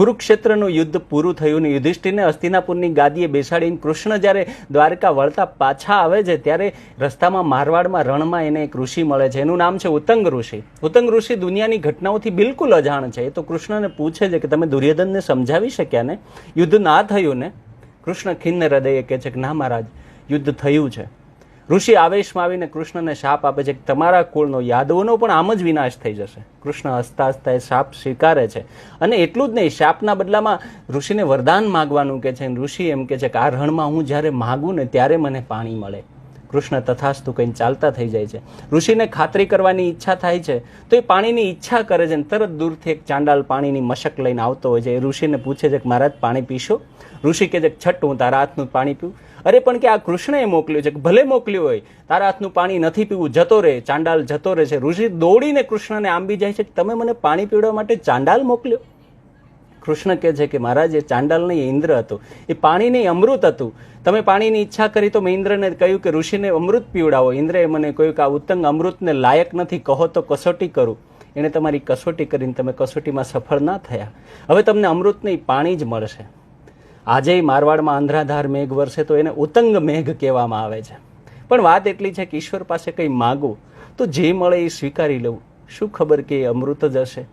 કુરુક્ષેત્રનું યુદ્ધ પૂરું થયું ને યુધિષ્ઠિરને હસ્તિનાપુરની ગાદીએ બેસાડીને કૃષ્ણ જ્યારે દ્વારકા વળતા પાછા આવે છે, ત્યારે રસ્તામાં મારવાડમાં રણમાં એને એક ઋષિ મળે છે. એનું નામ છે ઉત્તંગ ઋષિ. ઉત્તંગ ઋષિ દુનિયાની ઘટનાઓથી બિલકુલ અજાણ છે. એ તો કૃષ્ણને પૂછે છે કે તમે દુર્યોધનને સમજાવી શક્યા ને? યુદ્ધ ના થયું ને? કૃષ્ણ ખિન્ન હૃદયે કહે છે કે ના મહારાજ, યુદ્ધ થયું છે. ઋષિ આવેશમાં આવીને કૃષ્ણને શાપ આપે છે કે તમારા કુળનો યાદવોનો પણ આમ જ વિનાશ થઈ જશે. કૃષ્ણ હસતા હસતા એ શાપ સ્વીકારે છે. અને એટલું જ નહીં, શાપના બદલામાં ઋષિને વરદાન માગવાનું કે છે. ઋષિ એમ કે છે કે આ રણમાં હું જ્યારે માગું ને ત્યારે મને પાણી મળે. કૃષ્ણ તથાસ્તુ કહીને ચાલતા થઈ જાય છે. ઋષિને ખાતરી કરવાની ઈચ્છા થાય છે. તો એ પાણીની ઈચ્છા કરે છે ને તરત દૂરથી એક ચાંડાલ પાણીની મશક લઈને આવતો હોય છે. એ ઋષિને પૂછે છે કે, મહારાજ, પાણી પીશો? ઋષિ કે છે કે, છઠ્ઠ, હું તારા હાથનું પાણી પીવું. અરે પણ કે આ કૃષ્ણએ મોકલ્યું છે કે ભલે મોકલ્યું હોય, તારા હાથનું પાણી નથી પીવું, જતો રહે, ચાંડાલ જતો રહે છે. ઋષિ દોડીને કૃષ્ણને આંબી જાય છે તમે મને પાણી પીવડાવવા માટે ચાંડાલ મોકલ્યો? કૃષ્ણ કહે છે કે મહારાજ એ ચાંડાલ નહીં ઇન્દ્ર હતું. એ પાણી નહીં, અમૃત હતું. તમે પાણીની ઈચ્છા કરી તો મેં ઇન્દ્રને કહ્યું કે ઋષિને અમૃત પીવડાવો. ઇન્દ્રએ મને કહ્યું કે આ ઉત્તંગ અમૃતને લાયક નથી, કહો તો કસોટી કરું. એણે તમારી કસોટી કરીને તમે કસોટીમાં સફળ ના થયા. હવે તમને અમૃત નહીં પાણી જ મળશે. આજે મારવાડમાં આંધ્રાધાર મેઘ વરસે તો એને ઉતંગ મેઘ કહેવામાં આવે છે. પણ વાત એટલી છે કે ઈશ્વર પાસે કંઈ માગું તો જે મળે એ સ્વીકારી લઉં. શું ખબર કે એ અમૃત જ હશે?